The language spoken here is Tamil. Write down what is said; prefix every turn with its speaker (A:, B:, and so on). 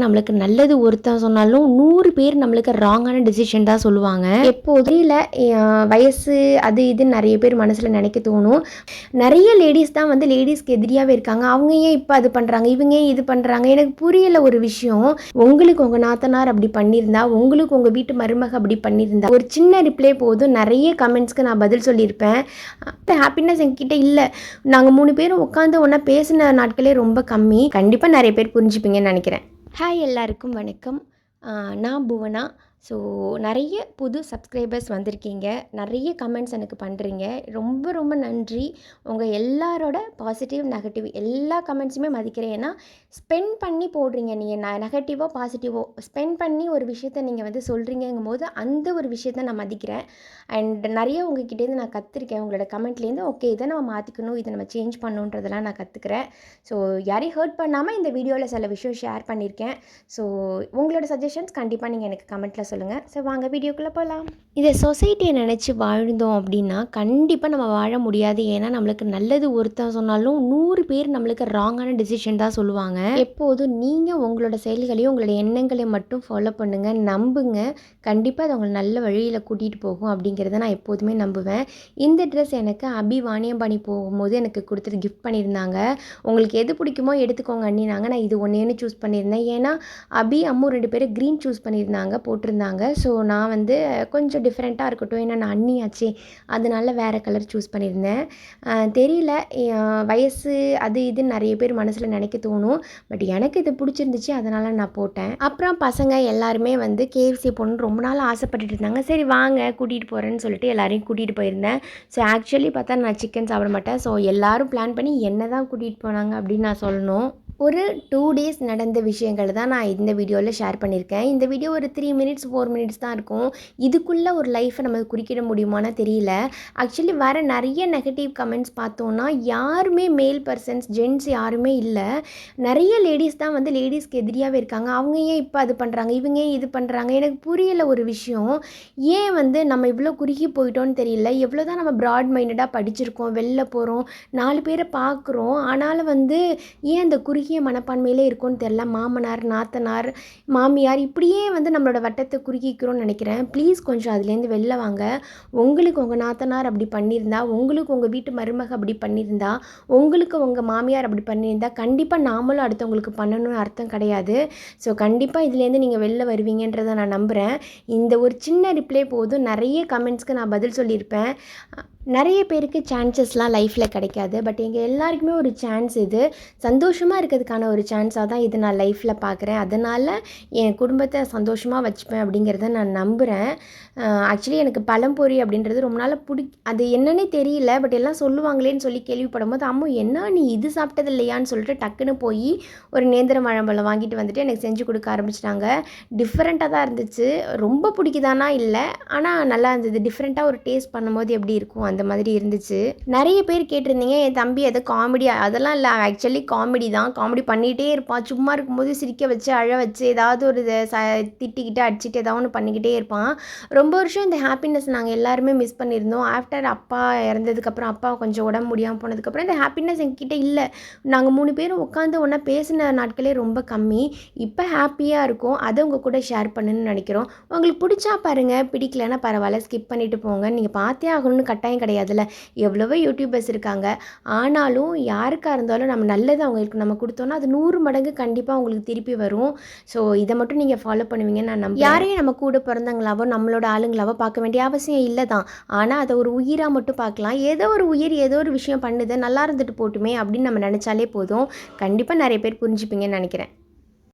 A: நம்மளுக்கு நல்லது ஒருத்தன் சொன்னாலும் நூறு பேர் நம்மளுக்கு ராங்கான டிசிஷன் தான் சொல்லுவாங்க. எப்போதும் இல்லை வயசு அது இது நிறைய பேர் மனசில் நினைக்க தோணும். நிறைய லேடிஸ் தான் வந்து லேடிஸ்க்கு எதிரியாகவே இருக்காங்க. அவங்க ஏன் இப்போ அது பண்ணுறாங்க இவங்க ஏன் இது பண்ணுறாங்க எனக்கு புரியல ஒரு விஷயம். உங்களுக்கு உங்கள் நாத்தனார் அப்படி பண்ணியிருந்தா உங்களுக்கு உங்கள் வீட்டு மருமக அப்படி பண்ணியிருந்தா ஒரு சின்ன ரிப்ளை போதும் நிறைய கமெண்ட்ஸ்க்கு நான் பதில் சொல்லியிருப்பேன். ஹாப்பினஸ் எங்ககிட்ட இல்லை. நாங்கள் மூணு பேரும் உட்காந்து ஒன்றா பேசின நாட்களே ரொம்ப கம்மி. கண்டிப்பாக நிறைய பேர் புரிஞ்சுப்பீங்கன்னு நினைக்கிறேன். ஹாய் எல்லாருக்கும் வணக்கம். நான் புவனா. ஸோ நிறைய புது சப்ஸ்கிரைபர்ஸ் வந்திருக்கீங்க. நிறைய கமெண்ட்ஸ் எனக்கு பண்ணுறீங்க ரொம்ப ரொம்ப நன்றி. உங்கள் எல்லாரோட பாசிட்டிவ் நெகட்டிவ் எல்லா கமெண்ட்ஸுமே மதிக்கிறேன். ஏன்னா ஸ்பெண்ட் பண்ணி போடுறீங்க நீங்கள் ந நெகட்டிவோ பாசிட்டிவோ ஸ்பெண்ட் பண்ணி ஒரு விஷயத்த நீங்கள் வந்து சொல்கிறீங்கும் போது அந்த ஒரு விஷயத்த நான் மதிக்கிறேன். அண்ட் நிறைய உங்ககிட்டேருந்து நான் கற்றுருக்கேன் உங்களோட கமெண்ட்லேருந்து ஓகே இதை நம்ம மாற்றிக்கணும் இதை நம்ம சேஞ்ச் பண்ணணுன்றதெல்லாம் நான் கற்றுக்கிறேன் ஸோ யாரையும் ஹர்ட் பண்ணாமல் இந்த வீடியோவில் சில விஷயம் ஷேர் பண்ணியிருக்கேன் ஸோ உங்களோட சஜஷன்ஸ் கண்டிப்பாக நீங்கள் எனக்கு கமெண்ட்டில் சொல்லுங்கள் ஸோ வாங்க வீடியோக்குள்ளே போகலாம் இதை சொசைட்டியை நினச்சி வாழ்ந்தோம் அப்படின்னா கண்டிப்பாக நம்ம வாழ முடியாது. ஏன்னா நம்மளுக்கு நல்லது ஒருத்தன் சொன்னாலும் நூறு பேர் நம்மளுக்கு ராங்கான டிசிஷன் தான் சொல்லுவாங்க. எப்போதும் நீங்கள் உங்களோட செயல்களையும் உங்களோட எண்ணங்களை மட்டும் ஃபாலோ பண்ணுங்கள் நம்புங்க. கண்டிப்பாக அது உங்களை நல்ல வழியில் கூட்டிகிட்டு போகும் அப்படிங்கிறத நான் எப்போதுமே நம்புவேன். இந்த ட்ரெஸ் எனக்கு அபி வாணியம்பாணி போகும்போது எனக்கு கொடுத்துட்டு கிஃப்ட் பண்ணியிருந்தாங்க. உங்களுக்கு எது பிடிக்குமோ எடுத்துக்கோங்க அண்ணினாங்க. நான் இது ஒன்றேன்னு சூஸ் பண்ணியிருந்தேன். ஏன்னா அபி அம்மு ரெண்டு பேரும் க்ரீன் சூஸ் பண்ணியிருந்தாங்க போட்டிருந்தாங்க. ஸோ நான் வந்து கொஞ்சம் டிஃப்ரெண்ட்டாக இருக்கட்டும். ஏன்னா நான் அண்ணியாச்சே அதனால வேறு கலர் சூஸ் பண்ணியிருந்தேன். தெரியல. வயசு அது இதுன்னு நிறைய பேர் மனசில் நினைக்க தோணும். பட் எனக்கு இது பிடிச்சிருந்துச்சு. அதனால் நான் போட்டேன். அப்புறம் பசங்க எல்லாருமே வந்து கேஎஃப்சி போகணுன்னு ரொம்ப நாள் ஆசைப்பட்டுட்டு இருந்தாங்க. சரி வாங்க கூட்டிகிட்டு போகிறேன்னு சொல்லிட்டு எல்லாரையும் கூட்டிகிட்டு போயிருந்தேன். ஸோ ஆக்சுவலி பார்த்தா நான் சிக்கன் சாப்பிட மாட்டேன். ஸோ எல்லாரும் பிளான் பண்ணி என்ன தான் கூட்டிகிட்டு போனாங்க அப்படின்னு நான் சொல்லணும். ஒரு டூ டேஸ் நடந்த விஷயங்கள் தான் நான் இந்த வீடியோவில் ஷேர் பண்ணியிருக்கேன். இந்த வீடியோ ஒரு த்ரீ மினிட்ஸ் ஃபோர் மினிட்ஸ் தான் இருக்கும். இதுக்குள்ளே ஒரு லைஃப்பை நம்ம குறிக்கிட முடியுமான்னு தெரியல. ஆக்சுவலி வர நிறைய நெகட்டிவ் கமெண்ட்ஸ் பார்த்தோன்னா யாருமே மேல் பர்சன்ஸ் ஜென்ஸ் யாருமே இல்லை. நிறைய லேடிஸ் தான் வந்து லேடிஸ்க்கு எதிரியாகவே இருக்காங்க. அவங்க ஏன் இப்போ அது பண்ணுறாங்க இவங்க ஏன் இது பண்ணுறாங்க எனக்கு புரியல ஒரு விஷயம். ஏன் வந்து நம்ம இவ்வளோ குறுகி போயிட்டோன்னு தெரியல. எவ்வளோ தான் நம்ம ப்ராட் மைண்டடாக படிச்சிருக்கோம் வெளில போகிறோம் நாலு பேரை பார்க்குறோம். ஆனாலும் வந்து ஏன் அந்த குறுகி குறுகிய மனப்பான்மையிலே இருக்கும்னு தெரில மாமனார் நாத்தனார் மாமியார் இப்படியே வந்து நம்மளோட வட்டத்தை குறுகிக்கிறோன்னு நினைக்கிறேன். ப்ளீஸ் கொஞ்சம் அதுலேருந்து வெளில வாங்க. உங்களுக்கு உங்கள் நாத்தனார் அப்படி பண்ணியிருந்தா உங்களுக்கு உங்கள் வீட்டு மருமக அப்படி பண்ணியிருந்தா உங்களுக்கு உங்கள் மாமியார் அப்படி பண்ணியிருந்தா கண்டிப்பாக நாமளும் அடுத்தவங்களுக்கு பண்ணணும்னு அர்த்தம் கிடையாது. ஸோ கண்டிப்பாக இதுலேருந்து நீங்கள் வெளில வருவீங்கன்றதை நான் நம்புகிறேன் இந்த ஒரு சின்ன ரிப்ளை போதும். நிறைய கமெண்ட்ஸ்க்கு நான் பதில் சொல்லியிருப்பேன். நிறைய பேருக்கு சான்சஸ்லாம் லைஃப்பில் கிடைக்காது. பட் எங்கள் எல்லாருக்குமே ஒரு சான்ஸ் இது. சந்தோஷமாக இருக்கிறதுக்கான ஒரு சான்ஸாக தான் இது நான் லைஃப்பில் பார்க்குறேன். அதனால் என் குடும்பத்தை சந்தோஷமாக வச்சுப்பேன் அப்படிங்கிறத நான் நம்புகிறேன் ஆக்சுவலி எனக்கு பழம்பொரி அப்படின்றது ரொம்ப நாள் பிடி அது என்னன்னே தெரியல. பட் எல்லாம் சொல்லுவாங்களேன்னு சொல்லி கேள்விப்படும் போது அம்மா என்ன நீ இது சாப்பிட்டது இல்லையான்னு சொல்லிட்டு டக்குன்னு போய் ஒரு நேந்திர மழம்பழம் வாங்கிட்டு வந்துட்டு எனக்கு செஞ்சு கொடுக்க ஆரம்பிச்சிட்டாங்க. டிஃப்ரெண்ட்டாக தான் இருந்துச்சு. ரொம்ப பிடிக்குதானா? இல்லை. ஆனால் நல்லா இருந்தது. டிஃப்ரெண்ட்டாக ஒரு டேஸ்ட் பண்ணும்போது எப்படி இருக்கும்? அந்த மாதிரி இருந்துச்சு. நிறைய பேர் கேட்டிருந்தீங்க என் தம்பி அது காமெடி அதெல்லாம் இல்லை ஆக்சுவலி காமெடி தான். காமெடி பண்ணிகிட்டே இருப்பான் சும்மா இருக்கும்போது சிரிக்க வச்சு அழ வச்சு ஏதாவது ஒரு ச திட்டிக்கிட்டு அடிச்சுட்டு ஏதாவது ஒன்று பண்ணிக்கிட்டே இருப்பான். ரொம்ப வருஷம் இந்த ஹாப்பினஸ் நாங்கள் எல்லாருமே மிஸ் பண்ணியிருந்தோம். ஆஃப்டர் அப்பா இறந்ததுக்கப்புறம் அப்பா கொஞ்சம் உடம்பு முடியாமல் போனதுக்கப்புறம் இந்த ஹாப்பினஸ் எங்ககிட்ட இல்லை. நாங்கள் மூணு பேரும் உட்காந்து ஒன்றா பேசின நாட்களே ரொம்ப கம்மி. இப்போ ஹாப்பியாக இருக்கும். அதை உங்கள் கூட ஷேர் பண்ணுன்னு நினைக்கிறோம். உங்களுக்கு பிடிச்சா பாருங்கள் பிடிக்கலன்னா பரவாயில்ல. ஸ்கிப் பண்ணிவிட்டு போங்க. நீங்கள் பார்த்தே ஆகணும்னு கட்டாயம் கிடையாதுல்ல. எவ்வளவோ யூடியூபர்ஸ் இருக்காங்க. ஆனாலும் யாருக்காக இருந்தாலும் நம்ம நல்லது அவங்களுக்கு நம்ம கொடுத்தோன்னா அது நூறு மடங்கு கண்டிப்பாக உங்களுக்கு திருப்பி வரும். ஸோ இதை மட்டும் நீங்கள் ஃபாலோ பண்ணுவீங்கன்னு நான் நம்ப யாரையும் நம்ம கூட பிறந்தவங்களாவோ நம்மளோட ஆளுங்களாவோ பார்க்க வேண்டிய அவசியம் இல்லை தான். ஆனால் அதை ஒரு உயிராக மட்டும் பார்க்கலாம். ஏதோ ஒரு உயிர் ஏதோ ஒரு விஷயம் பண்ணுது நல்லா இருந்துட்டு போட்டுமே அப்படின்னு நம்ம நினச்சாலே போதும். கண்டிப்பாக நிறைய பேர் புரிஞ்சுப்பீங்கன்னு நினைக்கிறேன்.